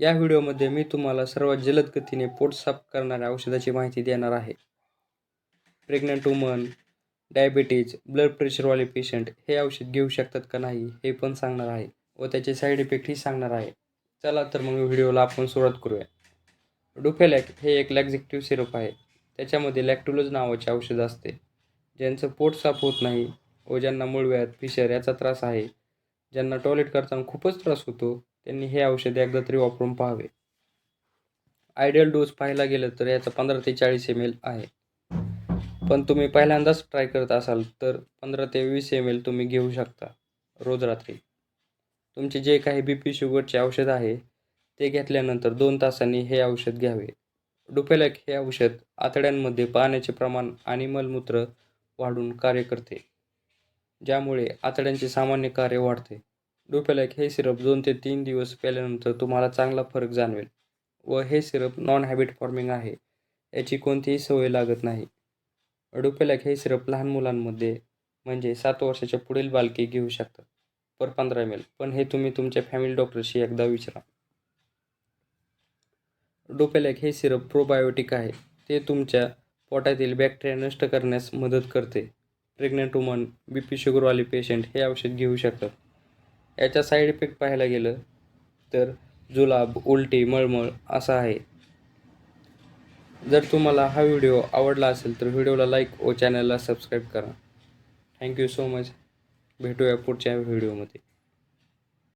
या व्हिडिओमध्ये मी तुम्हाला सर्वात जलद गतीने पोट साफ करणाऱ्या औषधाची माहिती देणार आहे. प्रेग्नंट वुमन डायबिटीज ब्लड प्रेशरवाले पेशंट हे औषध घेऊ शकतात का नाही हे पण सांगणार आहे व त्याचे साईड इफेक्टही सांगणार आहे. चला तर मग व्हिडिओला आपण सुरुवात करूया. डुफेलॅक हे एक लॅक्झेक्टिव्ह सिरप आहे. त्याच्यामध्ये लॅक्टुलोज नावाचे औषध असते. ज्यांचं पोट साफ होत नाही व ज्यांना मूळव्यात फिशर याचा त्रास आहे. ज्यांना टॉयलेट करताना खूपच त्रास होतो त्यांनी हे औषध एकदा तरी वापरून पाहावे. आयडियल डोस पाहायला गेलं तर याचा पंधरा ते चाळीस एम एल आहे. पण तुम्ही पहिल्यांदाच ट्राय करत असाल तर पंधरा ते वीस एम एल तुम्ही घेऊ शकता रोज रात्री. तुमचे जे काही बी पी शुगरचे औषध आहे ते घेतल्यानंतर दोन तासांनी हे औषध घ्यावे. डुपेलॅक हे औषध आतड्यांमध्ये पाण्याचे प्रमाण आणि मलमूत्र वाढून कार्य करते ज्यामुळे आतड्यांचे सामान्य कार्य वाढते. डोपेलॅक हे सिरप दोन ते तीन दिवस प्याल्यानंतर तुम्हाला चांगला फरक जाणवेल. व हे सिरप नॉन हॅबिट फॉर्मिंग आहे. याची कोणतीही सवय लागत नाही. डोपेलॅक हे सिरप लहान मुलांमध्ये म्हणजे सात वर्षाच्या पुढील बालके घेऊ शकतात. पर पंधरा एम एल पण हे तुम्ही तुमच्या फॅमिली डॉक्टरशी एकदा विचारा. डोप्यालॅक हे सिरप प्रोबायोटिक आहे. ते तुमच्या पोटातील बॅक्टेरिया नष्ट करण्यास मदत करते. प्रेग्नंट वुमन बी पी शुगरवाले पेशंट हे औषध घेऊ शकतात. याचा साईड इफेक्ट पाहायला गेलं तर जुलाब उलटी मळमळ असा आहे. जर तुम्हाला हा व्हिडिओ आवडला असेल तर व्हिडिओला लाईक व चॅनलला सबस्क्राईब करा. थँक्यू सो मच भेटूया पुढच्या व्हिडिओमध्ये